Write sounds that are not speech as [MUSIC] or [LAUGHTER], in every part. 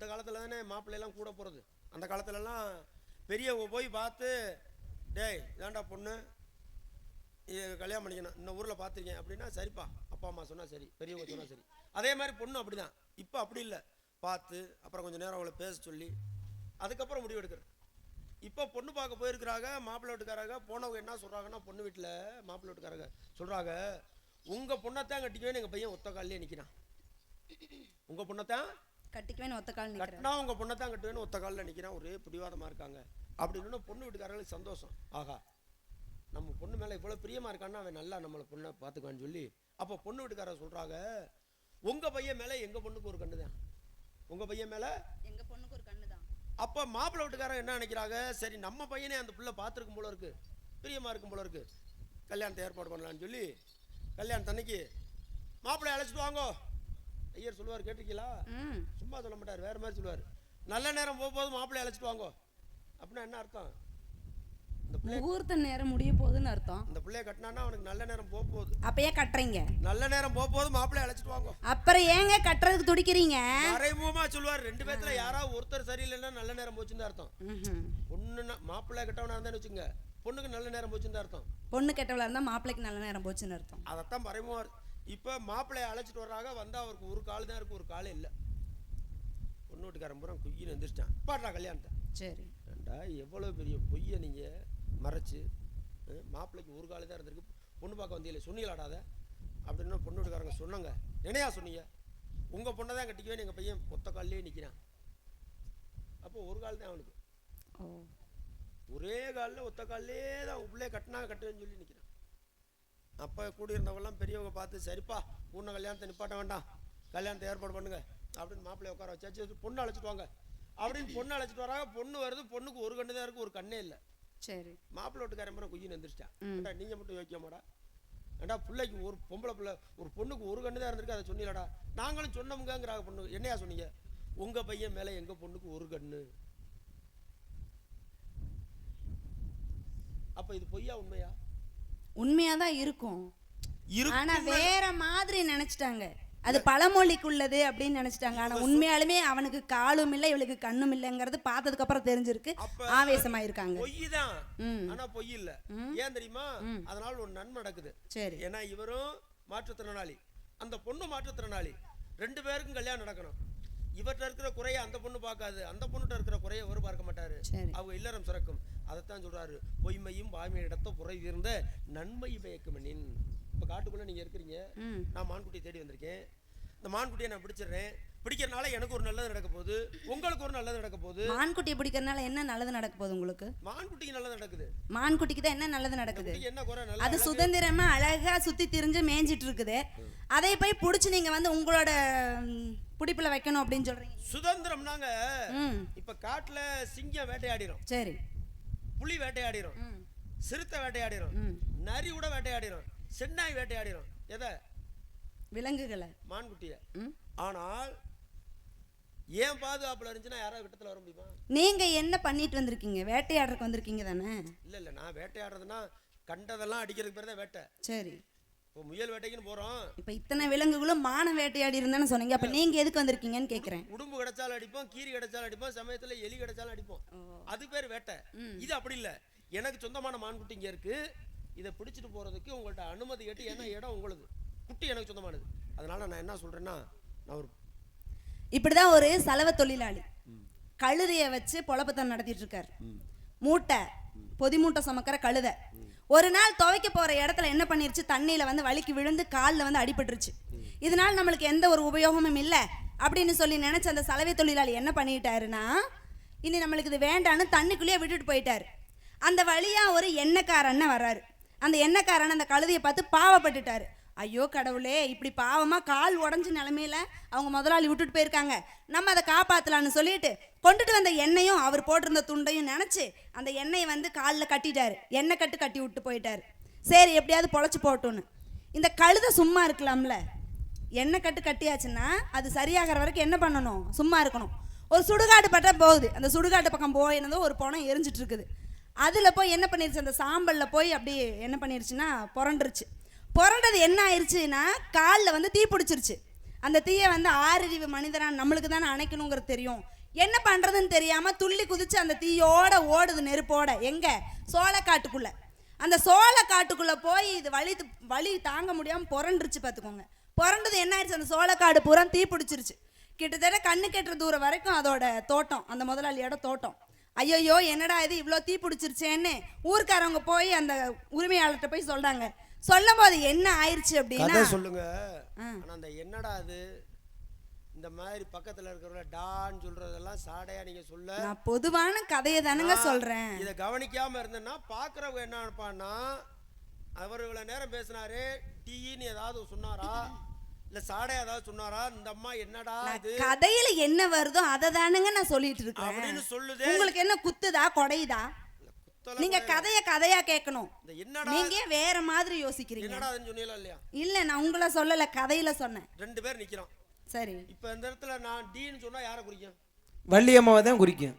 அந்த காலத்தில் தானே மாப்பிள்ளையெல்லாம் கூட போகிறது அந்த காலத்துலலாம் பெரியவங்க போய் பார்த்து டேய் இதாண்டா பொண்ணு. இது கல்யாணம் பண்ணிக்கணும். இந்த ஊரில் பார்த்துருக்கேன். அப்படின்னா சரிப்பா. அப்பா அம்மா சொன்னால் சரி. பெரியவங்க சொன்னால் சரி. அதே மாதிரி பொண்ணு அப்படி தான் இப்போ அப்படி இல்லை. பார்த்து அப்புறம் கொஞ்சம் நேரம் அவளை பேச சொல்லி அதுக்கப்புறம் முடிவு எடுக்கிறது. இப்போ பொண்ணு பார்க்க போயிருக்கிறாங்க மாப்பிள்ளை வீட்டுக்காரங்க. போனவங்க என்ன சொல்கிறாங்கன்னா பொண்ணு வீட்டில் மாப்பிள்ளை வீட்டுக்காரங்க சொல்கிறாங்க உங்கள் பொண்ணைத்தான் கட்டிக்கவே எங்கள் பையன் ஒத்த காலிலே நிற்கிறான் உங்கள் பொண்ணைத்தான் கட்டிக்குவேன் ஒத்த கால் கட்டினா உங்கள் பொண்ணை தான் கட்டுவேன்னு ஒத்த காலில் நிற்கிறான் ஒரே பிடிவாதமாக இருக்காங்க. அப்படின்னு பொண்ணு வீட்டுக்காரங்களுக்கு சந்தோஷம். ஆகா நம்ம பொண்ணு மேலே இவ்வளோ பிரியமாக இருக்கான்னா அவன் நல்லா நம்மளை பொண்ணை பார்த்துக்குவான்னு சொல்லி அப்போ பொண்ணு வீட்டுக்காரர் சொல்கிறாங்க உங்கள் பையன் மேலே எங்கள் பொண்ணுக்கு ஒரு கண்ணு தான்? உங்கள் பையன் மேலே? எங்க பொண்ணுக்கு ஒரு கண்ணு தான். அப்போ மாப்பிள்ளை வீட்டுக்காரன் என்ன நினைக்கிறாங்க? சரி நம்ம பையனே அந்த பிள்ளை பார்த்துருக்கும் போல இருக்கு. பிரியமாக இருக்கும் போல இருக்கு. கல்யாணத்தை ஏற்பாடு பண்ணலான்னு சொல்லி கல்யாணத்தன்னைக்கு மாப்பிள்ளை அழைச்சிட்டு வாங்கோ. ஐயர் சொல்லுவார் கேட்டிருக்கீங்களா? சும்மா சொல்ல மாட்டார் வேற மாதிரி சொல்லுவார். நல்ல நேரம் போகும்போது மாப்பிள்ளை அழைச்சிட்டு வாங்கோ. அப்படின்னா என்ன அர்த்தம்? முகூர்த்த நேரம் முடிய போகுதுன்னு அர்த்தம். இந்த பிள்ளைய கட்டினான்னா அவனுக்கு நல்ல நேரம் போக போகுது அப்பயே கட்டுறீங்க. நல்ல நேரம் போக போகுது மாப்பிள்ளை அழைச்சிட்டு வாங்கோ. அப்புறம் ஏங்க கட்டுறதுக்கு துடிக்கிறீங்க? மறைமுகமா சொல்லுவார் ரெண்டு பேத்துல யாராவது ஒருத்தர் சரியில்லைன்னா நல்ல நேரம் போச்சுன்னு அர்த்தம். பொண்ணுன்னா மாப்பிள்ளை கட்டவனா இருந்தான்னு வச்சுங்க பொண்ணுக்கு நல்ல நேரம் போச்சுன்னு அர்த்தம். பொண்ணு கெட்டவளா இருந்தா மாப்பிள்ளைக்கு நல்ல நேரம் போச்சுன்னு அர்த்தம். அதைத்தான் மறைமுகம் இப்போ மாப்பிள்ளைய அழைச்சிட்டு வர்றாங்க. வந்தால் அவருக்கு ஒரு கால் தான் இருக்கு ஒரு காலே இல்லை. பொண்ணு வீட்டுக்காரன் பூரா குய்யின்னு எந்திரிச்சிட்டான். பாடுறா கல்யாணத்தை. சரி. ஏண்டா எவ்வளோ பெரிய பொய்யை நீங்கள் மறைச்சு மாப்பிள்ளைக்கு ஒரு காலே தான் இருந்திருக்கு. பொண்ணு பார்க்க வந்தீங்களே சொன்னீங்களாடாத அப்படின்னு பொண்ணு வீட்டுக்காரங்க சொன்னாங்க. என்னையா சொன்னீங்க? உங்கள் பொண்ணை தான் கட்டிக்குவேன். எங்கள் பையன் ஒத்த கால்லேயே நிற்கிறான் அப்போ ஒரு கால் தான் அவனுக்கு. ஒரே காலில் ஒத்த கால்லே தான். உள்ளே கட்டினா கட்டுவேன்னு சொல்லி நிற்கிறான் அப்போ கூடியிருந்தவங்கலாம் பெரியவங்க பார்த்து சரிப்பா பூர்ண கல்யாணத்தை நிப்பாட்ட வேண்டாம். கல்யாணத்தை ஏற்பாடு பண்ணுங்க. அப்படின்னு மாப்பிள்ளைய உட்கார வச்சாச்சு பொண்ணு அழைச்சிட்டு வாங்க. அப்படின்னு பொண்ணு அழைச்சிட்டு வராங்க. பொண்ணு வருது பொண்ணுக்கு ஒரு கண்ணு தான் இருக்கு ஒரு கண்ணே இல்லை. சரி. மாப்பிள்ளை வீட்டுக்காரன் பூரா குய்யின்னு. ஏண்டா நீங்கள் மட்டும் யோக்கியமாடா ஏண்டா பிள்ளைக்கு ஒரு பொம்பளை பிள்ளை ஒரு பொண்ணுக்கு ஒரு கண்ணு தான் இருந்திருக்கு அதை சொன்னீங்களாடா? நாங்களும் சொன்னோமுங்கிறாங்க பொண்ணு. என்னையா சொன்னீங்க? உங்கள் பையன் மேலே எங்கள் பொண்ணுக்கு ஒரு கண்ணு? அப்போ இது பொய்யா உண்மையா? உண்மையா தான் இருக்கும். ஆனா இருக்கு வேற மாதிரி நினைச்சிட்டாங்க. அது பழமொழிக்குள்ளது அப்படின்னு நினைச்சிட்டாங்க. ஆனா உண்மையாலுமே அவனுக்கு காலும் இல்லை இவளுக்கு கண்ணும் இல்லைங்கிறது பார்த்ததுக்கு அப்புறம் தெரிஞ்சிருக்கு. ஆவேசமா இருக்காங்க பொய் தான். ஆனா பொய் இல்ல. ஏன் தெரியுமா. அதனால ஒரு நன்மை நடக்குது. சரி. ஏன்னா இவரும் மாற்றுத்திறனாளி. அந்த பொண்ணு மாற்றுத்திறனாளி. ரெண்டு பேருக்கும் கல்யாணம் நடக்கணும். இவர்கிட்ட இருக்கிற குறைய அந்த பொண்ணு பார்க்காது. அந்த பொண்ணுகிட்ட இருக்கிற குறைய இவர் பார்க்க மாட்டாரு. அவங்க இல்லறம் சிறக்கும் அதைத்தான் சொல்றாரு. பொய்மையும் வாய்மை இடத்த புறை தீர்ந்த நன்மை பயக்குமனின் இப்போ காட்டுக்குள்ள நீங்க இருக்கிறீங்க. நான் மான்குட்டியை தேடி வந்திருக்கேன். இந்த மான்குட்டியை நான் பிடிச்சிடுறேன். பிடிக்கிறனால எனக்கு ஒரு நல்லது நடக்க போகுது. உங்களுக்கு ஒரு நல்லது நடக்க போகுது. மான்குட்டியை பிடிக்கிறதுனால என்ன நல்லது நடக்க போகுது உங்களுக்கு? மான்குட்டிக்கு நல்லது நடக்குது. மான்குட்டிக்கு தான் என்ன நல்லது நடக்குது? என்ன குறை? அது சுதந்திரமா அழகா சுத்தி திரிஞ்சு மேய்ஞ்சிட்டு இருக்குது அதை போய் பிடிச்சி நீங்க வந்து உங்களோட பிடிப்புல வைக்கணும் அப்படின்னு சொல்றீங்க. சுதந்திரம்னாங்க இப்ப காட்டுல சிங்கம் வேட்டையாடிரும். சரி. புலி வேட்டையாடிரும். சிறுத்தை வேட்டையாடிரும். நரி கூட வேட்டையாடிரும். சென்னாய் வேட்டையாடிரும். எதை? விலங்குகளை. மான்குட்டிய. ஆனால் ஏன் பாதுகாப்புல இருந்துச்சுன்னா யாராவது கிட்டத்துல வர முடியுமா? நீங்க என்ன பண்ணிட்டு வந்திருக்கீங்க? வேட்டையாடுறதுக்கு வந்திருக்கீங்க தானே? இல்ல இல்ல நான் வேட்டையாடுறதுன்னா கண்டதெல்லாம் அடிக்கிறதுக்கு பேர் தான் வேட்டை. சரி. இப்போ முயல் வேட்டைக்குன்னு போறோம். இப்போ இத்தனை விலங்குகளும் மான வேட்டையாடி இருந்தேன்னு சொன்னீங்க. அப்ப நீங்க எதுக்கு வந்திருக்கீங்கன்னு கேக்குறேன். உடும்பு கிடைச்சாலும் அடிப்போம் கீரி கிடைச்சாலும் அடிப்போம் சமயத்துல எலி கிடைச்சாலும் அடிப்போம். அது பேர் வேட்டை. இது அப்படி இல்ல. எனக்கு சொந்தமான மான்குட்டி இங்க இருக்கு. இதை பிடிச்சிட்டு போறதுக்கு உங்கள்ட்ட அனுமதி கேட்டு ஏன்னா இடம் உங்களுது. குட்டி எனக்கு சொந்தமானது. அதனால நான் என்ன சொல்றேன்னா நான் ஒரு இப்படிதான் ஒரு சலவ தொழிலாளி. கழுதைய வச்சு பொழப்பத்தம் நடத்திட்டு இருக்காரு மூட்டை பொதி மூட்டை சுமக்கிற கழுதை. ஒரு நாள் துவைக்க போற இடத்துல என்ன பண்ணிருச்சு? தண்ணியில வந்து வலிக்கு விழுந்து காலில் வந்து அடிபட்டுருச்சு. இதனால நம்மளுக்கு எந்த ஒரு உபயோகமும் இல்லை அப்படின்னு சொல்லி நினைச்ச அந்த சலவை தொழிலாளி என்ன பண்ணிட்டாருன்னா இனி நம்மளுக்கு இது வேண்டான்னு தண்ணிக்குள்ளேயே விட்டுட்டு போயிட்டாரு. அந்த வழியா ஒரு எண்ணெய்க்காரன்னு வர்றாரு. அந்த எண்ணெய்க்காரன் அந்த கழுதையை பார்த்து பாவப்பட்டுட்டாரு. ஐயோ கடவுளே இப்படி பாவமாக கால் உடஞ்ச நிலமையில அவங்க முதலாளி விட்டுட்டு போயிருக்காங்க. நம்ம அதை காப்பாற்றலான்னு சொல்லிட்டு கொண்டுட்டு வந்த எண்ணெயும் அவர் போட்டிருந்த துண்டையும் நினச்சி அந்த எண்ணெயை வந்து காலில் கட்டிட்டார். எண்ணெய் கட்டு கட்டி விட்டு போயிட்டாரு. சரி எப்படியாவது பொழைச்சி போட்டோன்னு. இந்த கழுதை சும்மா இருக்கலாம்ல. எண்ணெய் கட்டு கட்டியாச்சுன்னா அது சரியாகிற வரைக்கும் என்ன பண்ணணும்? சும்மா இருக்கணும். ஒரு சுடுகாடு பட்டா போகுது. அந்த சுடுகாட்டு பக்கம் போயிருந்தோ ஒரு பணம் எரிஞ்சிட்டு இருக்குது. அதில் போய் என்ன பண்ணிருச்சு? அந்த சாம்பலில் போய் அப்படி என்ன பண்ணிருச்சுன்னா புரண்டுருச்சு. புரண்டது என்ன ஆயிடுச்சுன்னா காலில் வந்து தீ பிடிச்சிருச்சு. அந்த தீயை வந்து ஆறறிவு மனிதனாக நம்மளுக்கு தானே அணைக்கணுங்கிறது தெரியும். என்ன பண்ணுறதுன்னு தெரியாமல் துள்ளி குதிச்சு அந்த தீயோட ஓடுது நெருப்போட. எங்கே? சோளக்காட்டுக்குள்ளே. அந்த சோளக்காட்டுக்குள்ளே போய் இது வலி வலி தாங்க முடியாமல் புரண்டுருச்சு பார்த்துக்கோங்க. புரண்டது என்ன ஆயிடுச்சு அந்த சோளக்காடு பூரா தீ பிடிச்சிருச்சு. கிட்டத்தட்ட கண்ணு கெட்டுற தூரம் வரைக்கும் அதோட தோட்டம் அந்த முதலாளியோட தோட்டம். ஐயோ என்னடா இது இவ்வளோ தீ பிடிச்சிருச்சேன்னு ஊர்க்காரவங்க போய் அந்த உரிமையாளர்கிட்ட போய் சொல்கிறாங்க சொல்லும் போது என்ன ஆயிடுச்சு அப்படின்னா சொல்லுங்க. ஆனா அந்த என்னடா அது? இந்த மாதிரி பக்கத்துல இருக்கிறவங்க டான்னு சொல்றதெல்லாம் சாடையா நீங்க சொல்ல. நான் பொதுவான கதையை தானுங்க சொல்றேன். இதை கவனிக்காம இருந்தேன்னா பாக்குறவங்க என்ன நினைப்பான்னா அவர் இவ்வளவு நேரம் பேசினாரு டீன்னு ஏதாவது சொன்னாரா? இல்ல சாடை ஏதாவது சொன்னாரா? இந்த அம்மா என்னடா கதையில என்ன வருதோ அதை தானுங்க நான் சொல்லிட்டு இருக்கேன் அப்படின்னு சொல்லுதே. உங்களுக்கு என்ன குத்துதா கொடையுதா? நீங்க கதைய கதையா கேட்கணும் நீங்க வேற மாதிரி யோசிக்கிறீங்க. இல்ல நான் உங்களை சொல்லல கதையில சொன்னேன். ரெண்டு பேர் நிக்கிறோம். சரி. இப்ப இந்த இடத்துல நான் டீன்னு சொன்னா யாரை குறிக்கும்? வள்ளியம்மாவை தான் குறிக்கும்.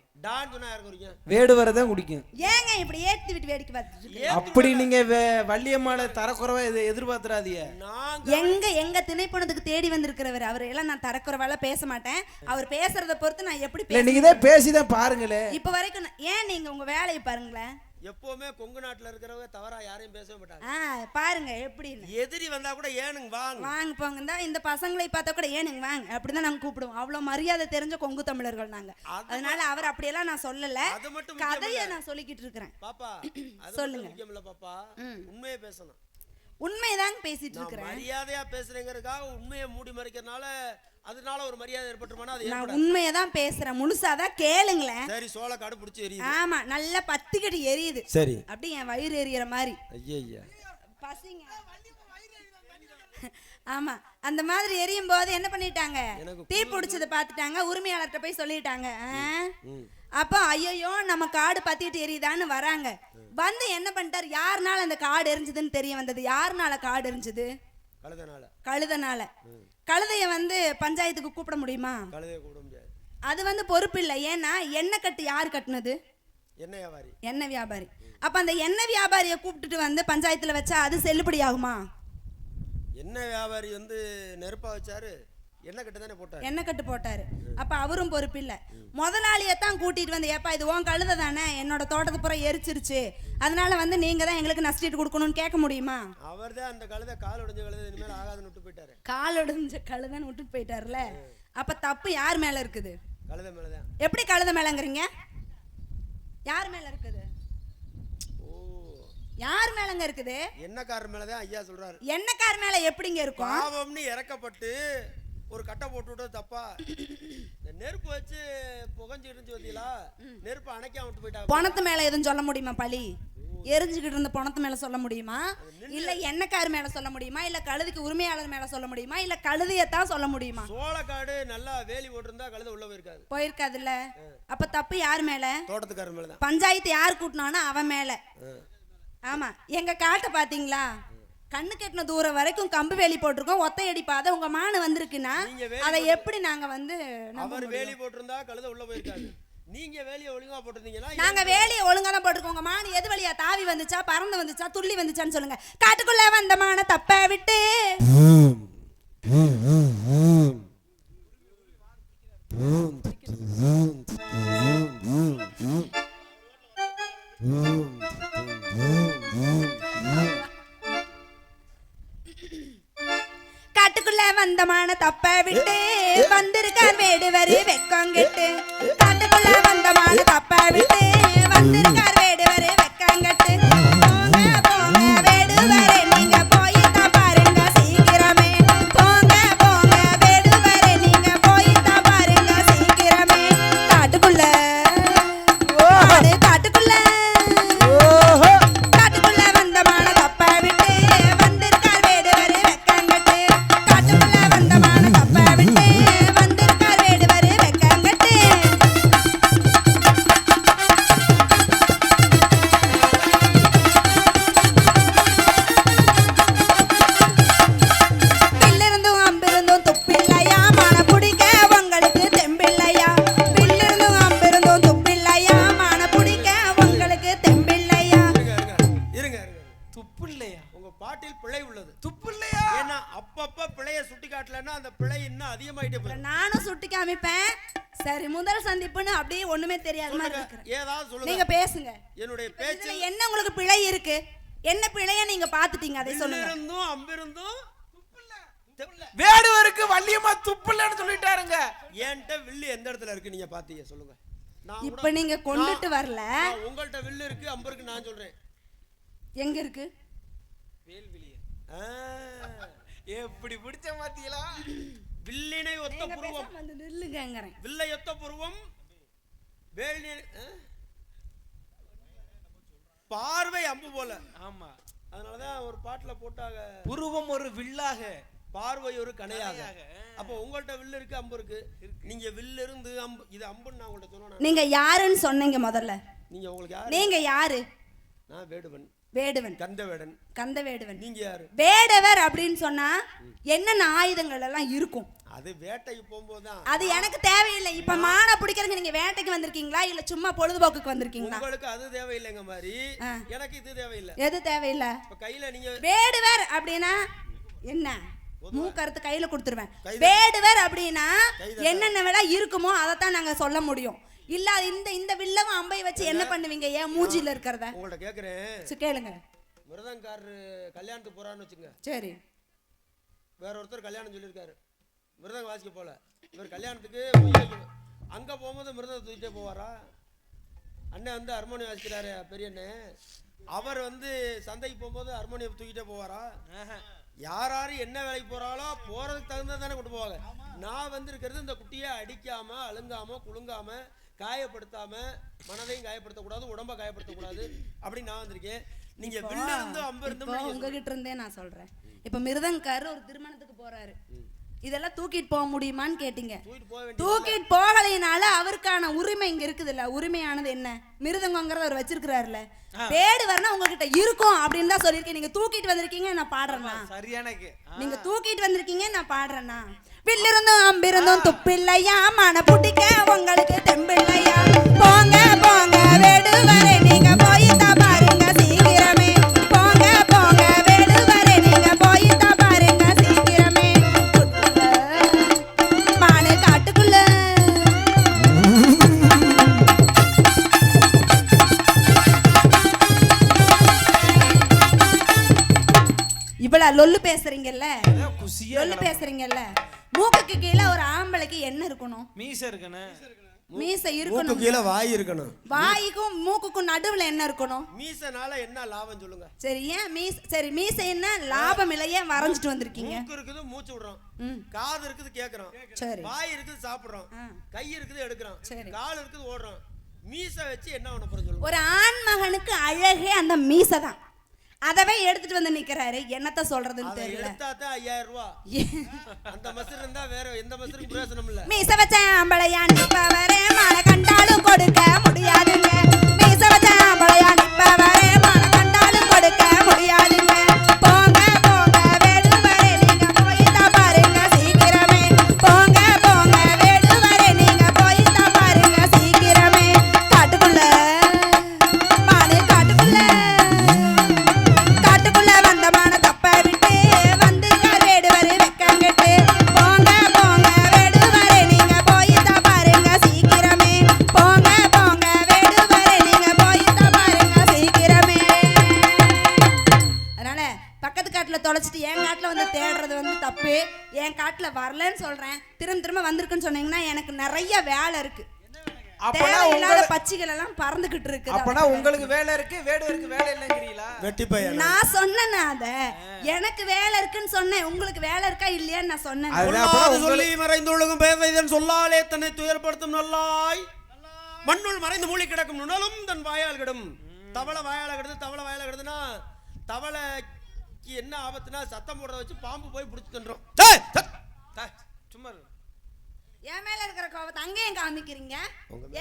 வேடுவரை தான் குடிக்கும் ஏங்க இப்படி ஏத்தி விட்டு வேடிக்கை பார்த்துட்டு இருக்கீங்க? அப்படி நீங்க வே- வள்ளியம்மாளை தரக்குறைவா எது எதிர்பார்த்துறாதீங்க. நாங்க எங்க எங்க திணைப்பணத்துக்கு தேடி வந்திருக்கிறவர் அவர் எல்லாம் நான் தரக்குறவால பேச மாட்டேன். அவர் பேசுறத பொறுத்து நான் எப்படி இல்ல பேச நீங்க தான் பேசிதான் பாருங்களே இப்ப வரைக்கும் நான்- ஏன் நீங்க உங்க வேலையை பாருங்களேன்? எப்பவுமே கொங்கு நாட்டுல இருக்கிறவங்க தவறா யாரையும் பேசவே மாட்டாங்க. பாருங்க எப்படின்னு. எதிரி வந்தா கூட ஏனுங்க வாங்க. வாங்க போங்க. இந்தா இந்த பசங்களை பார்த்தா கூட ஏனுங்க வாங்க. அப்படிதான் நாங்க கூப்பிடுவோம். அவ்வளவு மரியாதை தெரிஞ்ச கொங்கு தமிழர்கள் நாங்க. அது அதனால அவர் அப்படியெல்லாம் நான் சொல்லல. அது மட்டும் கதையை நான் சொல்லிக்கிட்டு இருக்கிறேன். பாப்பா சொல்லுங்க. சொல்லுங்க. முக்கியம் இல்ல பாப்பா. உண்மையை பேசணும். உண்மைதாங்க பேசிட்டு இருக்கிறேன். மரியாதையா பேசுறேங்கிறதுக்காக உண்மையை மூடி மறைக்கிறதுனால அதனால ஒரு மரியாதை ஏற்பட்டுருமானா அது நான் உண்மையை தான் பேசுறேன். முழுசாதான் கேளுங்களேன். சரி சோள காடு பிடிச்சி எரியுது. ஆமா நல்லா பத்துக்கடி எரியுது. சரி. அப்படி என் வயிறு எரியற மாதிரி. ஐயா பசிங்க. [LAUGHS] ஆமா அந்த மாதிரி எரியும் போது என்ன பண்ணிட்டாங்க? தீ பிடிச்சதை பார்த்துட்டாங்க. உரிமையாளர்கிட்ட போய் சொல்லிட்டாங்க? அப்போ ஐயோ நம்ம காடு பத்திட்டு எரியுதான்னு வராங்க. வந்து என்ன பண்ணிட்டாரு? யாருனால அந்த காடு எரிஞ்சதுன்னு தெரிய வந்தது? யாருனால காடு எரிஞ்சது? கழுதனால. கழுதனால. கழுதைய வந்து பஞ்சாயத்துக்கு கூப்பிட முடியுமா? கழுதையை முடியாது. அது வந்து பொறுப்பு இல்லை. ஏன்னா எண்ணெய் கட்டு யார் கட்டுனது? என்ன வியாபாரி. எண்ணெய் வியாபாரி. அப்ப அந்த எண்ணெய் வியாபாரியை கூப்பிட்டுட்டு வந்து பஞ்சாயத்துல வச்சா அது செல்லுபடி ஆகுமா என்ன வியாபாரி வந்து நெருப்பா வச்சாரு. எண்ணெய் கட்டு தானே போட்டாரு? எண்ணெய் கட்டு போட்டாரு? அப்ப அவரும் பொறுப்பு இல்ல. முதலாளியை தான் கூட்டிட்டு வந்து ஏப்பா இது உன் கழுதை தானே? என்னோட தோட்டத்தை பூரா எரிச்சிருச்சு. அதனால வந்து நீங்க தான் எங்களுக்கு நஷ்டீடு கொடுக்கணும்னு கேட்க முடியுமா? அவர் தான் அந்த கழுதை கால் உடைஞ்ச கழுதை இனிமேல் ஆகாதுன்னு விட்டு போயிட்டாரு. கால் ஒடிஞ்ச கழுதைன்னு விட்டுட்டு போயிட்டாருல? அப்ப தப்பு யார் மேல இருக்குது? கழுதை மேலதான் எப்படி கழுதை மேலங்கிறீங்க? யார் மேல இருக்குது? ஓ. யார் மேலங்க இருக்குது? எண்ணெய்க்காரர் மேலதான் ஐயா சொல்றாரு. எண்ணெய்க்கார் மேல எப்படிங்க இருக்கும்? பாவம்னு இறக்கப்பட்டு ஒரு கட்டை போட்டு விட்டது தப்பா. இந்த நெருப்பு வச்சு புகஞ்சு இருந்து வந்தீங்களா நெருப்பு அணைக்காம விட்டு போயிட்டாங்க பணத்து மேல எதுவும் சொல்ல முடியுமா பழி? எரிஞ்சுக்கிட்டு இருந்த பணத்து மேல சொல்ல முடியுமா? இல்ல எண்ணெய்க்கார் மேல சொல்ல முடியுமா? இல்ல கழுதைக்கு உரிமையாளர் மேல சொல்ல முடியுமா? இல்ல கழுதையத்தான் சொல்ல முடியுமா? சோளக்காடு நல்லா வேலி போட்டிருந்தா கழுதை உள்ள போயிருக்காது. போயிருக்காதுல்ல? அப்ப தப்பு யார் மேல? தோட்டத்துக்காரர் மேலதான். பஞ்சாயத்து யார் கூட்டினானோ அவன் மேல. ஆமா. எங்க காட்டை பாத்தீங்களா? கண்ணு கெட்டின தூரம் வரைக்கும் கம்பு வேலி போட்டிருக்கோம். ஒத்தையடி பாதை உங்க மானு வந்திருக்குன்னா அதை எப்படி நாங்க வந்து அவர்? வேலி போட்டிருந்தா கழுதை உள்ள போயிருக்காது நீங்க வேலியை ஒழுங்கா போட்டிருந்தீங்கன்னா நாங்க வேலையை ஒழுங்கா தான் போட்டுருக்கோம். உங்க மானு எது வழியா? தாவி வந்துச்சா? பறந்து வந்துச்சா? துள்ளி வந்துச்சான்னு சொல்லுங்க. காட்டுக்குள்ள வந்த மான தப்ப விட்டு. பாத்தீங்க சொல்லுங்க. இப்ப நீங்க கொண்டுட்டு வரல. உங்கள்ட்ட வில்லு இருக்கு அம்பு இருக்கு நான் சொல்றேன். எங்க இருக்கு? எப்படி பிடிச்ச மாத்தீங்களா வில்லினை ஒத்த புருவம். பேசாம வந்து நில்லுங்கங்கிறேன். வில்லை ஒத்த புருவம் வேலினை? பார்வை அம்பு போல. ஆமா. அதனாலதான் ஒரு பாட்டுல போட்டாங்க. புருவம் ஒரு வில்லாக. பார்வை ஒரு கணையாக. அப்போ உங்கள்ட்ட வில்லு இருக்கு அம்பு இருக்கு. நீங்க வில்லு இருந்து அம்பு இது அம்புன்னு நான் உங்கள்ட்ட சொன்னா நீங்க யாருன்னு சொன்னீங்க முதல்ல. நீங்க உங்களுக்கு யாரு? நீங்க யாரு? நான் வேடுவன். வேடுவன். கந்தவேடன். கந்த வேடுவன் நீங்க யாரு? வேடவர் அப்படின்னு சொன்னா என்னென்ன ஆயுதங்கள் எல்லாம் இருக்கும்? அது வேட்டைக்கு போகும்போது தான். அது எனக்கு தேவையில்லை. இப்ப மானை பிடிக்கிறதுக்கு நீங்க வேட்டைக்கு வந்திருக்கீங்களா? இல்ல சும்மா பொழுதுபோக்குக்கு வந்திருக்கீங்களா? உங்களுக்கு அது தேவையில்லைங்க மாதிரி. எனக்கு இது தேவையில்லை. எது தேவையில்லை? இப்ப கையில நீங்க வேடுவர் அப்படின்னா என்ன? மூக்கறுத்து கையில கொடுத்துருவேன். வேடுவர் அப்படின்னா என்னென்ன விலை இருக்குமோ அதைத்தான் நாங்க சொல்ல முடியும். இல்ல இந்த இந்த வில்லவும் அம்பை வச்சு என்ன பண்ணுவீங்க? ஏன் மூஞ்சில இருக்கிறத? உங்கள்ட்ட கேக்குறேன். கேளுங்க. மிருதங்காரரு கல்யாணத்துக்கு போறான்னு வச்சுங்க சரி. வேற ஒருத்தர் கல்யாணம் சொல்லியிருக்காரு. மிருதங்க வாசிக்க போல. இவர் கல்யாணத்துக்கு அங்க போகும்போது மிருதத்தை தூக்கிட்டே போவாரா? அண்ணன் வந்து ஹார்மோனியம் வாசிக்கிறாரு பெரிய அண்ணன் அவர் வந்து சந்தைக்கு போகும்போது ஹார்மோனியம் தூக்கிட்டே போவாரா? யார் யார் என்ன வேலைக்கு போறாளோ போறதுக்கு தகுந்தது தானே கொண்டு போவாங்க. நான் வந்திருக்கிறது இந்த குட்டியை அடிக்காம அழுங்காம குலுங்காம காயப்படுத்தாம மனதையும் காயப்படுத்தக்கூடாது உடம்ப காயப்படுத்தக்கூடாது அப்படின்னு நான் வந்திருக்கேன். நீங்க வில்லு இருந்து அம்பு இருந்து உங்ககிட்ட இருந்தே நான் சொல்றேன். இப்ப மிருதங்காரு ஒரு திருமணத்துக்கு போறாரு. இதெல்லாம் தூக்கிட்டு போக முடியுமான்னு கேட்டீங்க. தூக்கிட்டு போகலைனால அவருக்கான உரிமை இங்க இருக்குதுல்ல. உரிமையானது என்ன? மிருதங்கங்கிறத அவர் வச்சிருக்கிறாருல பேடு வரனா உங்ககிட்ட இருக்கும் அப்படின்னு தான் சொல்லியிருக்கேன். நீங்க தூக்கிட்டு வந்திருக்கீங்க நான் பாடுறேன்னா. சரியானக்கு நீங்க தூக்கிட்டு வந்திருக்கீங்க நான் பாடுறேன்னா. வில்லிருந்தும் அம்பிருந்தும் துப்பில்லையா? மன புட்டிக்க உங்களுக்கு தெம்பில்லையா? போங்க போங்க வேடுவரே நீங்க போய் லொல்லு பேசுறீங்கல்ல? லொல்லு பேசுறீங்கல்ல? மூக்குக்கு கீழே ஒரு ஆம்பளைக்கு என்ன இருக்கணும்? மீச இருக்கனே மீசை இருக்கணும். கீழே வாய் இருக்கணும். வாய்க்கும் மூக்குக்கும் நடுவுல என்ன இருக்கணும்? மீசனால என்ன லாபம் சொல்லுங்க. சரி ஏன் மீஸ் சரி மீசை என்ன லாபம் இல்லை ஏன் வரைஞ்சிட்டு வந்திருக்கீங்க. மூக்கு இருக்குது மூச்சு விடுறோம். காது இருக்குது கேக்குறோம். சரி. வாய் இருக்குது சாப்பிடுறோம். கை இருக்குது எடுக்கிறோம். சரி. கால் இருக்குது ஓடுறோம். மீசை வச்சு என்ன போறோம் சொல்லுங்க. ஒரு ஆண் மகனுக்கு அழகே அந்த மீசை தான். அதவே எடுத்துட்டு வந்து நிக்கிறாரு. என்னத்த சொல்றதுன்னு தெரியல. எடுத்தாத்தான் ஐயாயிரம் ரூபா அந்த மசர் இருந்தா வேற எந்த மசருக்கும் பிரயோசனம் இல்ல. மீச வச்ச ஆம்பளையா நிப்பவரே மாலை கண்டாலும் கொடுக்க முடியாதுங்க. மீச வச்ச ஆம்பளையா என் காட்டுல வந்து தேடுறது வந்து தப்பு. என் காட்டுல வரலன்னு சொல்றேன். திரும்ப திரும்ப வந்திருக்குன்னு சொன்னீங்கன்னா எனக்கு நிறைய வேலை இருக்கு. அப்பனா தேவையில்லாத பச்சிகள் எல்லாம் பறந்துகிட்டு இருக்குது அப்பனா உங்களுக்கு வேலை இருக்கு வேடுவருக்கு வேலை இல்லைங்கிறீங்களா? வெட்டி பையன் நான் சொன்னேன் அத. எனக்கு வேலை இருக்குன்னு சொன்னேன். உங்களுக்கு வேலை இருக்கா இல்லையான்னு நான் சொன்னேன். சொல்லி மறைந்து ஒழுகும் பேதைதன் சொல்லாலே தன்னை துயர்படுத்தும் நல்லாய். மண்ணுள் மறைந்து மூழ்கி கிடக்கும் நுணலும் தன் வாயால் கிடும். தவளை வாயால கிடது தவளை வாயால கிடதுன்னா தவளைக்கு என்ன ஆபத்துனா சத்தம் போடுறத வச்சு பாம்பு போய் பிடிச்சி சும்மா இரு. என் மேல இருக்கிற கோவத்தை அங்கேயும் காமிக்கிறீங்க?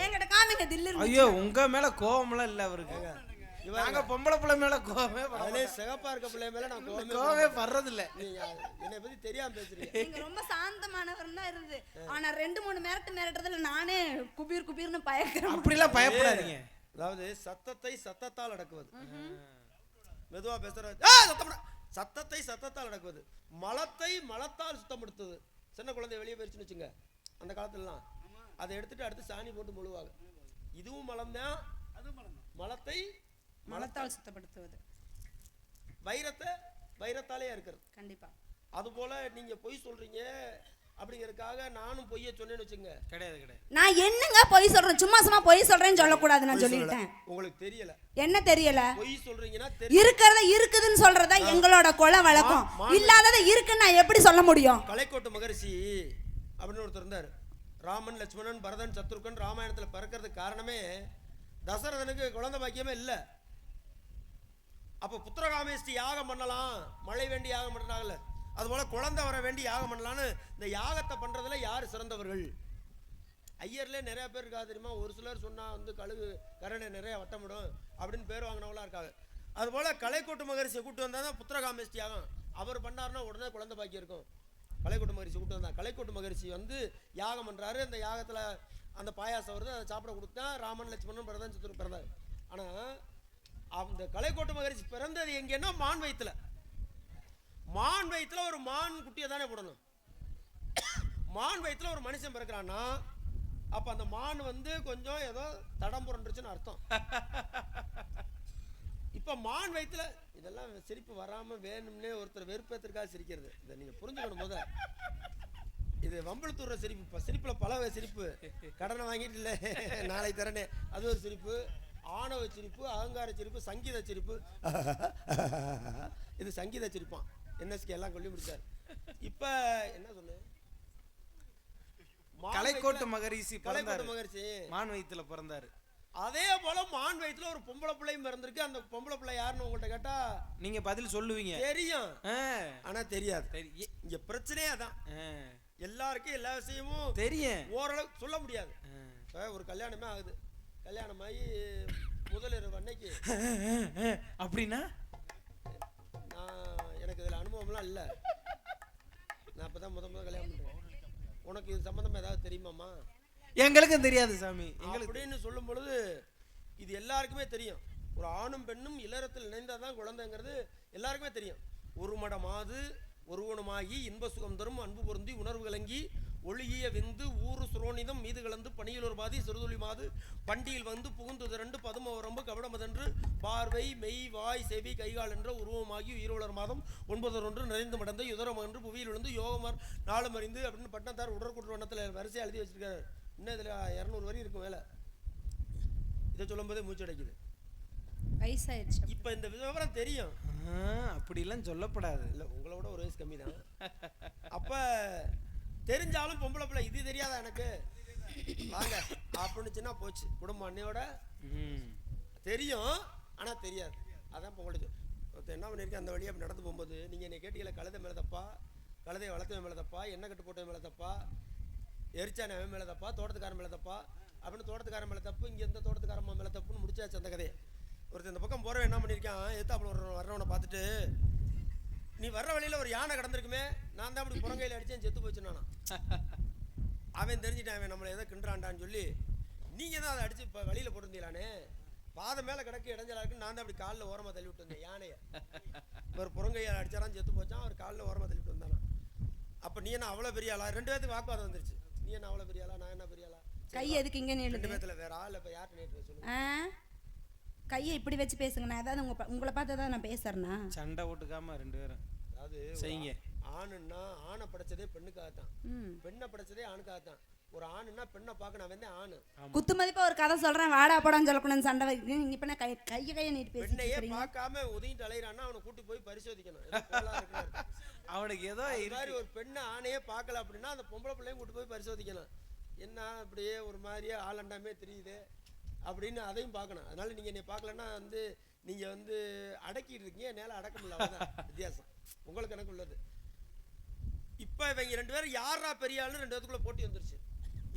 என்கிட்ட காமிங்க தில்லு ஐயோ உங்க மேல கோவம்லாம் இல்ல அவருக்கு. நாங்க பொம்பளை பிள்ளை மேல கோவமே பட அதிலே சிகப்பா இருக்க பிள்ளை மேல நான் கோவமே கோவமே படுறது இல்ல என்னை பத்தி தெரியாம பேசுறீங்க. நீங்க ரொம்ப சாந்தமானவர் தான் இருந்து. ஆனா ரெண்டு மூணு மிரட்டு மிரட்டுறதுல நானே குபீர் குபீர்னு பயக்கிறேன் அப்படிலாம் பயப்படாதீங்க. அதாவது சத்தத்தை சத்தத்தால் அடக்குவது. மெதுவா பேசுற. ஆ, சத்தம் சத்தத்தை சத்தத்தால் அடக்குவது மலத்தை மலத்தால் சுத்தப்படுத்துவது. சின்ன குழந்தை வெளியே போயிருச்சுன்னு வச்சுங்க அந்த காலத்துலலாம். அதை எடுத்துட்டு அடுத்து சாணி போட்டு முழுவாங்க இதுவும் மலம்தான் மலத்தை மலத்தால் சுத்தப்படுத்துவது. வைரத்தை வைரத்தாலே இருக்கிறது கண்டிப்பா. அதுபோல நீங்க பொய் சொல்றீங்க. அப்படிங்கறதுக்காக நானும் பொய்ய சொன்னேன்னு வச்சுங்க கிடையாது கிடையாது. நான் என்னங்க பொய் சொல்றேன்? சும்மா சும்மா பொய் சொல்றேன்னு சொல்லக்கூடாது நான் சொல்லிட்டேன். உங்களுக்கு தெரியல. என்ன தெரியல? பொய் சொல்றீங்கன்னா இருக்கிறத இருக்குதுன்னு சொல்றதா எங்களோட கொலை வழக்கம். இல்லாதத இருக்குன்னு நான் எப்படி சொல்ல முடியும்? கலைக்கோட்டு மகரிஷி அப்படின்னு ஒருத்தர் இருந்தார். ராமன் லட்சுமணன் பரதன் சத்ருகன் ராமாயணத்துல பிறக்கிறதுக்கு காரணமே தசரதனுக்கு குழந்தை பாக்கியமே இல்லை. அப்போ புத்திரகாமேஷ்டி யாகம் பண்ணலாம். மழை வேண்டி யாகம் பண்ணுறாங்கல்ல அதுபோல் குழந்தை வர வேண்டி யாகம் பண்ணலான்னு இந்த யாகத்தை பண்ணுறதுல யார் சிறந்தவர்கள்? ஐயர்லேயே நிறைய பேர் இருக்கா தெரியுமா? ஒரு சிலர் சொன்னால் வந்து கழுகு கரணை நிறைய வட்டமிடும் அப்படின்னு பேர் வாங்கினவங்களாம் இருக்காங்க. அதுபோல் கலைக்கோட்டு மகரிஷியை கூட்டு வந்தால் தான் புத்திரகாமேஷ்டி யாகம். அவர் பண்ணாருன்னா உடனே குழந்தை பாக்கி இருக்கும். கலைக்கோட்டு மகரிசி கூட்டு வந்தால் கலைக்கோட்டு மகரிஷி வந்து யாகம் பண்ணுறாரு அந்த யாகத்தில் அந்த பாயாசம் வருது அதை சாப்பிட கொடுத்தா ராமன் லட்சுமணன் பிரதான் சத்துரு பிறந்தார் ஆனால் அந்த கலைக்கோட்டு மகரிசி பிறந்தது எங்கேன்னா மான் வயித்துல மான் வயிற்றுல ஒரு மான் குட்டியை தானே போடணும். மான் வயிற்றுல ஒரு மனுஷன் பிறக்கிறான்னா அப்போ அந்த மான் வந்து கொஞ்சம் ஏதோ தடம் புரண்டுருச்சுன்னு அர்த்தம். இப்போ மான் வயிற்றுல இதெல்லாம் சிரிப்பு வராமல் வேணும்னே ஒருத்தர் வெறுப்பேத்திற்காக சிரிக்கிறது. இதை நீங்கள் புரிஞ்சுக்கணும் முதல்ல. இது வம்பளத்தூர்ற சிரிப்பு இப்போ சிரிப்பில் பல சிரிப்பு. கடனை வாங்கிட்டு இல்லை நாளை தரனே. அது ஒரு சிரிப்பு. ஆணவ சிரிப்பு அகங்கார சிரிப்பு சங்கீத சிரிப்பு. இது சங்கீத சிரிப்பான் என்எஸ்கே எல்லாம் கொல்லி முடிச்சார். இப்ப என்ன மான் கலைக்கோட்டு மகரிஷி கலைக்கோட்டு மகரிஷி. மான் வயித்துல பிறந்தாரு. அதே போல மான் வயித்துல ஒரு பொம்பளை பிள்ளையும் பிறந்திருக்கு. அந்த பொம்பளை பிள்ளை யாருன்னு உங்கள்கிட்ட கேட்டா நீங்க பதில் சொல்லுவீங்க. தெரியும். ஆனா தெரியாது. இங்க பிரச்சனையே அதான். எல்லாருக்கும் எல்லா விஷயமும் தெரியும். ஓரளவு சொல்ல முடியாது. ஒரு கல்யாணமே ஆகுது. கல்யாணம் ஆகி முதல் இரவு அன்னைக்கு அப்படின்னா? அனுபவம்லாம் இல்லை. நான் இப்பதான் முத முத கல்யாணம் பண்றேன். உனக்கு இது சம்பந்தமா ஏதாவது தெரியுமாம்மா? எங்களுக்கும் தெரியாது சாமி. எங்களுக்கு அப்படின்னு சொல்லும் பொழுது இது எல்லாருக்குமே தெரியும். ஒரு ஆணும் பெண்ணும் இல்லறத்தில் இணைந்தாதான் தான் குழந்தைங்கிறது எல்லாருக்குமே தெரியும். ஒரு மடமாது ஒருவனுமாகி இன்ப சுகம் தரும் அன்பு பொருந்தி உணர்வு கலங்கி ஒளிய வெந்து ஊறு சுரோனிதம் மீது கலந்து பணியில் ஒரு பாதி சிறுதுளி மாது பண்டியில் வந்து புகுந்து திரண்டு பதும வரம்பு கவடமதென்று பார்வை மெய் வாய் செவி கைகால் என்ற உருவமாகி உயிரோளர் மாதம் ஒன்பது ஒன்று நிறைந்து மடந்த யுதரம் என்று புவியில் விழுந்து யோகமர் நாளும் அறிந்து அப்படின்னு பட்டத்தார் உடற்குற்ற வண்ணத்தில் வரிசையை எழுதி வச்சிருக்காரு. இன்னும் இதில் இரநூறு வரி இருக்கும் மேலே இதை சொல்லும்போதே மூச்சு அடைக்குது. வயசாயிடுச்சு இப்போ இந்த விவரம் தெரியும். அப்படிலாம் சொல்லப்படாது. இல்லை உங்களோட ஒரு வயசு கம்மி தான் [LAUGHS] அப்போ தெரிஞ்சாலும் பொம்பளை பிள்ளை இது தெரியாதா எனக்கு? வாங்க அப்படின்னுச்சுன்னா போச்சு. குடும்பம் அன்னையோட. தெரியும் ஆனால் தெரியாது. அதான் இப்போ உங்களுக்கு. ஒருத்தன் என்ன பண்ணியிருக்கேன் அந்த வழியாக நடந்து போகும்போது நீங்கள் என்னை கேட்டீங்களா கழுதை மேலே தப்பா? கழுதையை வளர்த்தவன் மேலே தப்பா? எண்ணெய் கட்டு போட்டவன் மேலே தப்பா? எரிச்சான அவன் மேலே தப்பா? தோட்டத்துக்காரன் மேலே தப்பா? அப்படின்னு தோட்டத்துக்காரன் மேலே தப்பு இங்கே எந்த தோட்டத்துக்காரம்மா மேலே தப்புன்னு முடிச்சாச்சு அந்த கதையை. ஒருத்தன் இந்த பக்கம் போகிறவன் என்ன பண்ணியிருக்கான் எத்தாப்புல ஒரு வர்றவனை பார்த்துட்டு நீ வர்ற வழியில் ஒரு யானை கிடந்திருக்குமே நான் தான் அப்படி புறங்கையில் அடிச்சேன் செத்து போச்சு நானா? அவன் தெரிஞ்சிட்டான் அவன் நம்மளை எதை கிண்டுறான்டான்னு சொல்லி நீங்கள் தான் அதை அடிச்சு இப்போ வழியில் போட்டிருந்தீங்களானே? பாதை மேலே கிடக்கு இடைஞ்சலா இருக்குன்னு நான் தான் அப்படி காலில் ஓரமாக தள்ளி விட்டு வந்தேன் யானையை. ஒரு புறங்கையால் அடிச்சாரான் செத்து போச்சான் அவர் காலில் ஓரமாக தள்ளி விட்டு வந்தானா. அப்போ நீ என்ன அவ்வளோ பெரிய ஆளா? ரெண்டு பேத்துக்கு வாக்குவாதம் வந்துருச்சு. நீ என்ன அவ்வளோ பெரிய ஆளா? நான் என்ன பெரிய ஆளா? கை எதுக்கு இங்க ரெண்டு நீளுது பேத்துல வேற ஆள் இப்போ யார்கிட்ட நேற்று சொல்லுங்க? கையை இப்படி வச்சு பேசுங்க. நான் ஏதாவது உங்களை பார்த்து தான் நான் பேசுறேனா? சண்டை போட்டுக்காம ரெண்டு பேரும். அதாவது செய்யுங்க. ஆணுன்னா ஆணை படைச்சதே பெண்ணுக்காகத்தான். பெண்ணை படைச்சதே ஆணுக்காகத்தான். ஒரு ஆணுன்னா பெண்ணை பார்க்க நான் வந்து ஆணு. குத்து மதிப்பா ஒரு கதை சொல்றேன் வாடா போடான்னு சொல்லக்கூடாது சண்டை வைக்க நீங்க இப்ப கை கையை கையை நீட்டு பெண்ணையே பார்க்காம ஒதுங்கிட்டு அலையிறான்னா அவனை கூட்டி போய் பரிசோதிக்கணும். அவனுக்கு ஏதோ மாதிரி ஒரு பெண்ணை ஆணையே பார்க்கல அப்படின்னா அந்த பொம்பளை பிள்ளையும் கூட்டி போய் பரிசோதிக்கணும் என்ன அப்படியே ஒரு மாதிரியே ஆளண்டாமே தெரியுது அப்படின்னு அதையும் பார்க்கணும். அதனால நீங்க என்னை பார்க்கலன்னா வந்து நீங்க வந்து அடக்கிட்டு இருக்கீங்க என்னால அடக்க முடியல வித்தியாசம். உங்களுக்கு எனக்கு உள்ளது. இப்போ இவங்க ரெண்டு பேரும் யாரா பெரிய ஆளுன்னு ரெண்டு பேத்துக்குள்ள போட்டி வந்துருச்சு.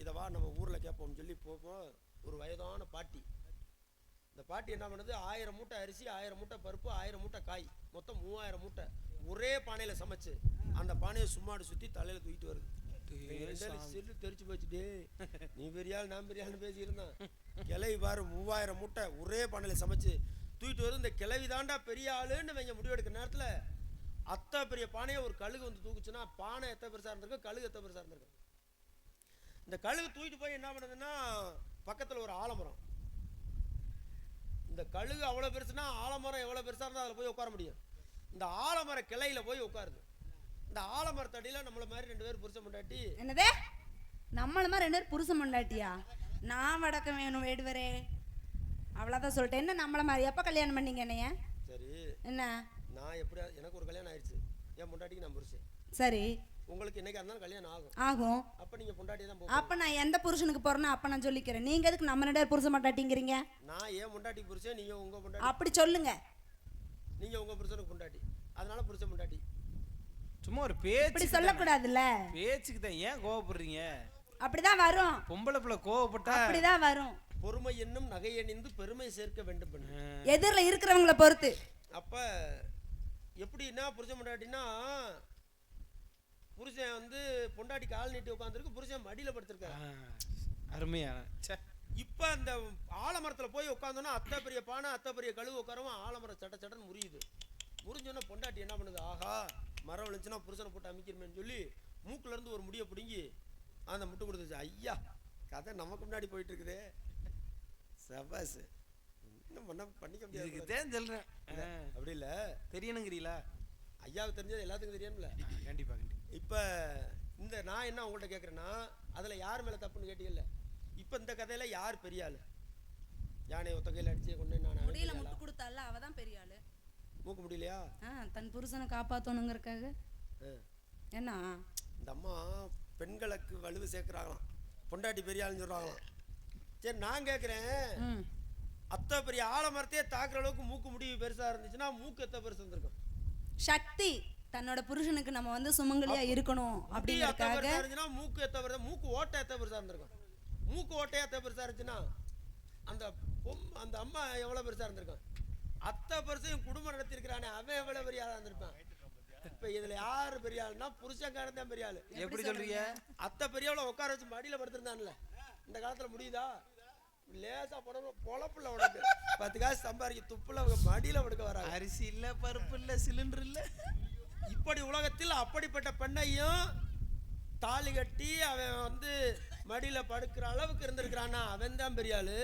இதை வா நம்ம ஊர்ல கேட்போம்னு சொல்லி போப்போம் ஒரு வயதான பாட்டி. இந்த பாட்டி என்ன பண்ணுது? ஆயிரம் மூட்டை அரிசி ஆயிரம் மூட்டை பருப்பு ஆயிரம் மூட்டை காய் மொத்தம் மூவாயிரம் மூட்டை ஒரே பானையில சமைச்சு அந்த பானையை சும்மாடு சுத்தி தலையில தூக்கிட்டு வருது. செல்லு தெரிச்சு போச்சு டேய். நீ பெரிய ஆள் நான் பெரிய ஆள்னு பேசி இருந்தான். கிளவி பாரு மூவாயிரம் மூட்டை ஒரே பானையில சமைச்சு தூக்கிட்டு வருது. இந்த கிளவி தாண்டா பெரிய ஆளுன்னு இவங்க முடிவெடுக்கிற நேரத்துல அத்தை பெரிய பானையை ஒரு கழுகு வந்து தூக்குச்சுன்னா பானை எத்த பெருசா இருந்திருக்கும்? கழுகு எத்த பெருசா இருந்திருக்கும்? இந்த கழுகு தூக்கிட்டு போய் என்ன பண்ணுதுன்னா பக்கத்தில் ஒரு ஆலமரம். இந்த கழுகு அவ்வளோ பெருசுனா ஆலமரம் எவ்வளோ பெருசாக இருந்தால் அதில் போய் உட்கார முடியும். இந்த ஆலமர கிளையில போய் உட்காருது. இந்த ஆலமரத்தடியில் நம்மள மாதிரி ரெண்டு பேர் புருஷன் முண்டாட்டி என்னதே? நம்மள மாதிரி ரெண்டு பேரும் புருஷன் பொண்டாட்டியா? நான் வடக்கம் வேணும் வேடுவரே. அவ்வளோதான் சொல்லிட்டேன். என்ன நம்மள மாதிரி? எப்போ கல்யாணம் பண்ணீங்க என்னைய? சரி. என்ன? நான் எப்படியா எனக்கு ஒரு கல்யாணம் ஆயிடுச்சு என் பொண்டாட்டிக்கு நான் புருஷன். சரி. உங்களுக்கு என்னைக்கா இருந்தாலும் கல்யாணம் ஆகும். ஆகும். அப்போ நீங்கள் பொண்டாட்டி தான் அப்போ நான் எந்த புருஷனுக்கு போறேனோ அப்போ நான் சொல்லிக்கிறேன். நீங்கள் எதுக்கு நம்ம ரெண்டு பேர் புருஷன் பொண்டாட்டிங்கிறீங்க நான் ஏன் பொண்டாட்டி புருஷன் நீங்கள் உங்கள் பொண்டாட்டி. அப்படி சொல்லுங்க. நீங்கள் உங்கள் புருஷனுக்கு பொண்டாட்டி. அதனால புருஷன் பொண்டாட்டி. சும்மா ஒரு இப்படி பேச்சு சொல்லக்கூடாதுல்ல? பேச்சுக்கு தான் ஏன் கோவப்படுறீங்க? அப்படிதான் வரும். பொம்பளை பிள்ளை கோவப்பட்டா அப்படிதான் வரும். பொறுமை என்னும் நகை அணிந்து பெருமை சேர்க்க வேண்டும் எதிரில் இருக்கிறவங்கள பொறுத்து. அப்போ எப்படின்னா புருஷன் பொண்டாட்டினா புருஷன் வந்து பொண்டாட்டி கால் நீட்டி உட்காந்துருக்கு புருஷன் மடியில் படுத்திருக்காரு. அருமையான ச்சே. இப்போ அந்த ஆலமரத்தில் போய் உட்காந்தோன்னா அத்தை பெரிய பானை அத்தை பெரிய கழுவு உட்காரவும் ஆலமரம் சட்ட சட்டன்னு முறியுது. முறிஞ்சோன்னா பொண்டாட்டி என்ன பண்ணுது? ஆஹா மரம் விழுந்துச்சுன்னா புருஷனை போட்டு அமைக்கிறமேன்னு சொல்லி மூக்குல இருந்து ஒரு முடியை பிடுங்கி அந்த முட்டு கொடுத்துச்சு. ஐயா கதை நமக்கு முன்னாடி போயிட்டு இருக்குதே. சபாஸ் இன்னும் பண்ண பண்ணிக்க இதுக்கு முடியாது தான் சொல்றேன். ஆ, அப்படி இல்லை. தெரியணுங்கிறீங்களா? ஐயாவுக்கு தெரிஞ்சது எல்லாத்துக்கும் தெரியும்ல. கண்டிப்பா கண்டிப்பா. இப்போ இந்த நான் என்ன உங்கள்கிட்ட கேட்குறேன்னா அதில் யார் மேலே தப்புன்னு கேட்டீங்கல்ல இப்போ இந்த கதையில யார் பெரிய ஆளு? யானை ஒத்த கையில் அடிச்சு கொண்டு நான் முடியல முட்டு கொடுத்தால அவ தான் பெரிய ஆளு. மூக்க முடியலையா? ஆ தன் புருஷனை காப்பாற்றணுங்கிறக்காக ஆ. என்ன இந்த அம்மா பெண்களுக்கு வலுவு சேர்க்குறாங்களாம். பொண்டாட்டி பெரிய ஆளுன்னு சொல்கிறாங்களாம் சரி நான் கேட்குறேன் அத்தை பெரிய ஆலமரத்தையே தாக்குற அளவுக்கு மூக்கு முடிவு பெருசாக இருந்துச்சுன்னா மூக்கு எத்த பெருசு இருந்திருக்கும் சக்தி தன்னோட புருஷனுக்கு நம்ம வந்து சுமங்கலியா இருக்கணும் அப்படிங்கறதுக்காக பெருசா இருந்துச்சுன்னா மூக்கு எத்த பெருசா மூக்கு ஓட்டை எத்த பெருசா இருந்திருக்கும் மூக்கு ஓட்டையா எத்த பெருசா இருந்துச்சுன்னா அந்த பொம் அந்த அம்மா எவ்வளவு பெருசா இருந்திருக்கும் அத்தை பெருசையும் குடும்பம் நடத்திருக்கிறானே அவன் எவ்வளவு பெரிய ஆளா இருந்திருப்பான்? இப்ப இதுல யாரு பெரிய ஆளுன்னா புருஷன்காரன் தான் பெரிய ஆளு. எப்படி சொல்றீங்க? அத்தை பெரியவள உட்கார வச்சு மடியில படுத்திருந்தான்ல. இந்த காலத்துல முடியுதா? லேசா படம் பொழப்புல உனக்கு பத்து காசு சம்பாதிக்க துப்புல அவங்க மடியில படுக்க வராங்க. அரிசி இல்ல பருப்பு இல்ல சிலிண்டர் இல்ல. இப்படி உலகத்தில் அப்படிப்பட்ட பெண்ணையும் தாலி கட்டி அவன் வந்து மடியில படுக்கிற அளவுக்கு இருந்திருக்கிறானா அவன் தான் பெரிய ஆளு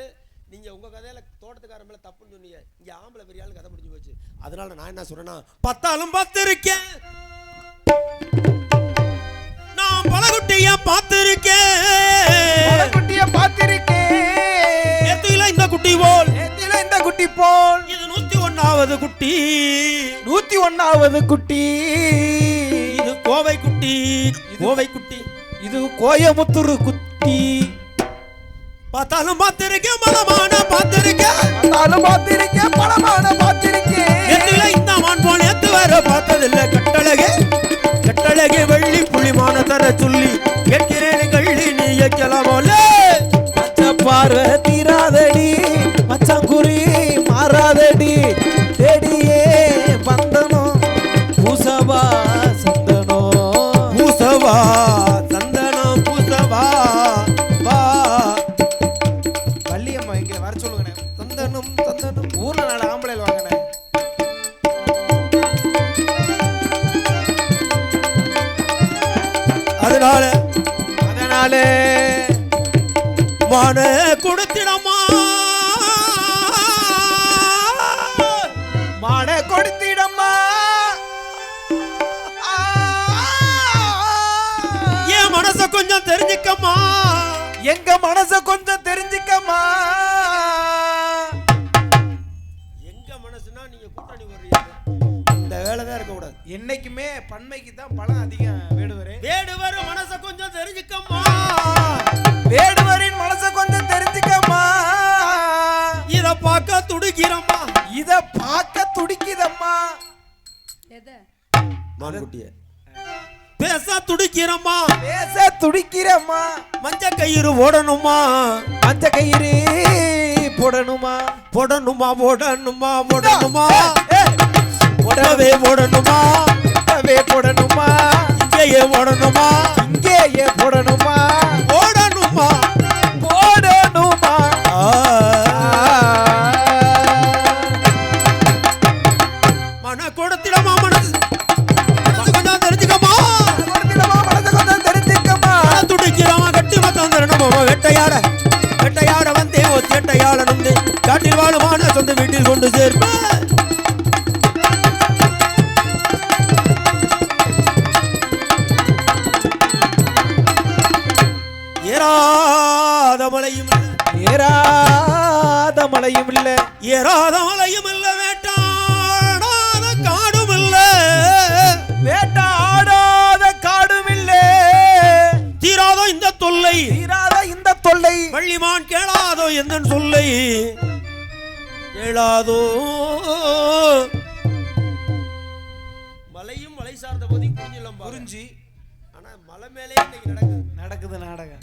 நீங்க உங்க கதையில தோட்டத்துக்காரன் மேல தப்புன்னு சொன்னீங்க. இங்க ஆம்பளை பெரிய ஆளு கதை முடிஞ்சு போச்சு. அதனால நான் என்ன சொல்றேன்னா பத்தாலும் பார்த்திருக்கேன். நான் பலகுட்டிய பார்த்திருக்கேன். குட்டிய பாத்திருக்கேன் எத்தில இந்த குட்டி போல். இந்த குட்டி போல்? இது நூத்தி ஒன்னாவது குட்டி. நூத்தி ஒன்னாவது குட்டி. இது கோவை குட்டி. கோவை குட்டி. இது கோயமுத்தூர் குட்டி. பார்த்தாலும் பார்த்திருக்கேன் மனமான பார்த்திருக்கேன். நானும் பார்த்திருக்கேன் பலமான பார்த்திருக்கேன். இந்த மான் போல் எத்து வர பார்த்ததில்ல கட்டழகே. கட்டழகே வெள்ளி புலிமான தர சொல்லி கேட்கிறேன் கள்ளி நீ மச்ச பார்வை கொடுத்திடமா? மான கொடுத்திடம்மா என் மனச கொஞ்சம் தெரிஞ்சுக்கம்மா. எங்க மனச கொஞ்சம் தெரிஞ்சுக்கம்மா. எங்க மனசுனா நீங்க கூட்டணி வர்றீங்க. இந்த வேலை தான் இருக்க கூடாது என்னைக்குமே பன்மைக்கு தான் பலம் இத பார்க்க துடிக்குதம்மா. எது? மான்குட்டிய. பேச துடிக்கிறம்மா. பேச துடிக்கிறம்மா. மஞ்ச கயிறு ஓடணுமா? மஞ்ச கயிறு போடணுமா? போடணுமா போடணுமா போடணுமா? போடவே போடணுமா? போடவே போடணுமா? இங்கேயே ஓடணுமா? இங்கேயே போடணுமா? வேட்டையாளன் வந்து காட்டில் வாழுமான சொந்த வீட்டில் கொண்டு சேர்ப்பார் ஏறாத மலையும் இல்ல, ஏறாத மலையும் இல்ல. ஏறாத மலையும் இல்ல வேட்டாடாத காடும் இல்ல. வேட்டாடாத காடும் இல்ல. தீராதோ இந்த தொல்லை. தொல்லை வள்ளிமான் கேளாதோ எந்த சொல்லை. கேளாதோ. மலையும் மலை சார்ந்த போதி குறிஞ்சிலம் குறிஞ்சி. ஆனா மலை மேலே இன்னைக்கு நடக்குது. நடக்குது நாடகம்?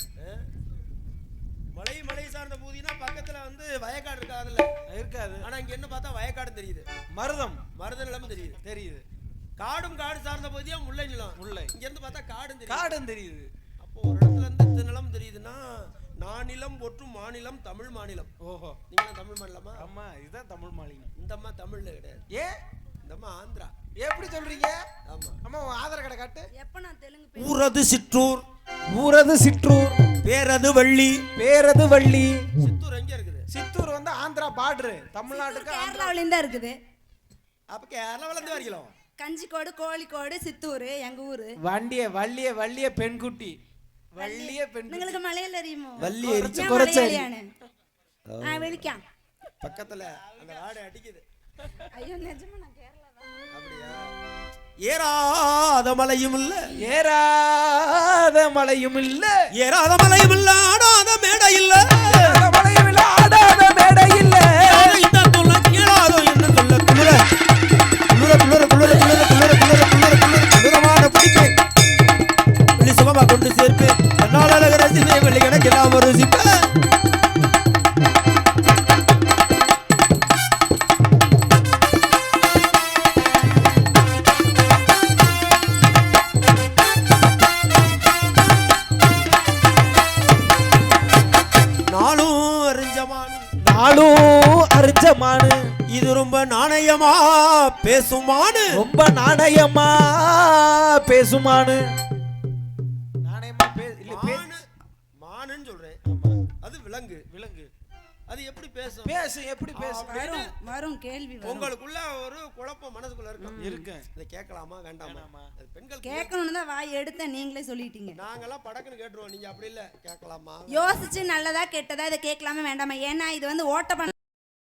மலை மலை சார்ந்த பூதினா பக்கத்துல வந்து வயக்காடு இருக்காதுல்ல? இருக்காது. ஆனா இங்க என்ன பார்த்தா வயக்காடு தெரியுது. மருதம். மருத நிலமும் தெரியுது. தெரியுது. காடும் காடு சார்ந்த பகுதியா முல்லை நிலம் முல்லை. இங்க இருந்து பார்த்தா காடும் தெரியுது. காடும் தெரியுது. அப்போ ஒரு இடத்துல இருந்து நிலம் தெரியுதுன்னா நானிலம் ஒற்றும் மாநிலம் தமிழ் மாநிலம். ஓஹோ. நீங்களும் தமிழ் மாநிலமா? ஆமா இதுதான் தமிழ் மாநிலம். இந்த அம்மா தமிழ்ல கிடையாது. ஏன் இந்த அம்மா ஆந்திரா. எப்படி சொல்றீங்க? ஆமா. அம்மா உன் ஆதார் கார்டை காட்டு. எப்ப நான் தெலுங்கு ஊரது சிற்றூர். ஊரது சிற்றூர். பேரது வள்ளி. பேரது வள்ளி. சித்தூர் எங்க இருக்குது? சித்தூர் வந்து ஆந்திரா பார்டரு. தமிழ்நாட்டுக்கு ஆந்திரா. கேரளாவிலேயும் தான் இருக்குது. அப்ப கேரளா வளர்ந்து வரலாம் கஞ்சிக்கோடு கோழிக்கோடு சித்தூர் எங்க ஊரு. வண்டிய வள்ளிய வள்ளிய பெண்குட்டி. வள்ளிய பெண் നിങ്ങൾക്ക് മലയാളം അറിയുമോ வள்ளி எரிச்சு ഞാൻ കുറച്ചരി. മലയാളിയാണ് ആ വിളിക്കാം பக்கத்துல அந்த வாடை அடிக்குது അയ്യോ നിജമാ ഞാൻ കേരള அப்படியா ஏறாத மலையும் இல்ல ஏறாத மலையும் இல்ல ஏறாத மலையும் இல்ல ஆடாத மேடை இல்ல ஏறாத மலையும் இல்ல ஆடாத மேடை இல்ல ஏறாத இந்த தொல்ல கேளாதோ என்ன சொல்ல குளிர குளிர குளிர குளிர குளிர குளிர குளிர குளிர குளிர குளிரமான பிடிப்பேன் வெளி சுகமா கொண்டு சேர்ப்பேன் தன்னால் அழகு ரசிப்பேன் வெளி கணக்கெல்லாம் ருசிப்பேன் நாளும் அறிஞ்சமான. நாளும் அரிச்சமானு இது ரொம்ப நாணயமா பேசுமானு. ரொம்ப நாணயமா பேசுமானு. பேசும். பேசு எப்படி பேசு? வரும் வரும் கேள்வி உங்களுக்குள்ள ஒரு குழப்பம் மனசுக்குள்ள இருக்கும். இருக்கு. இதை கேட்கலாமா வேண்டாமா? பெண்கள் கேட்கணும்னு தான் வாய் எடுத்தேன் நீங்களே சொல்லிட்டீங்க. நாங்கெல்லாம் படக்குன்னு கேட்டுருவோம். நீங்க அப்படி இல்ல. கேட்கலாமா? யோசிச்சு நல்லதா கெட்டதா இதை கேட்கலாமே வேண்டாமா? ஏன்னா இது வந்து ஓட்ட பண்ண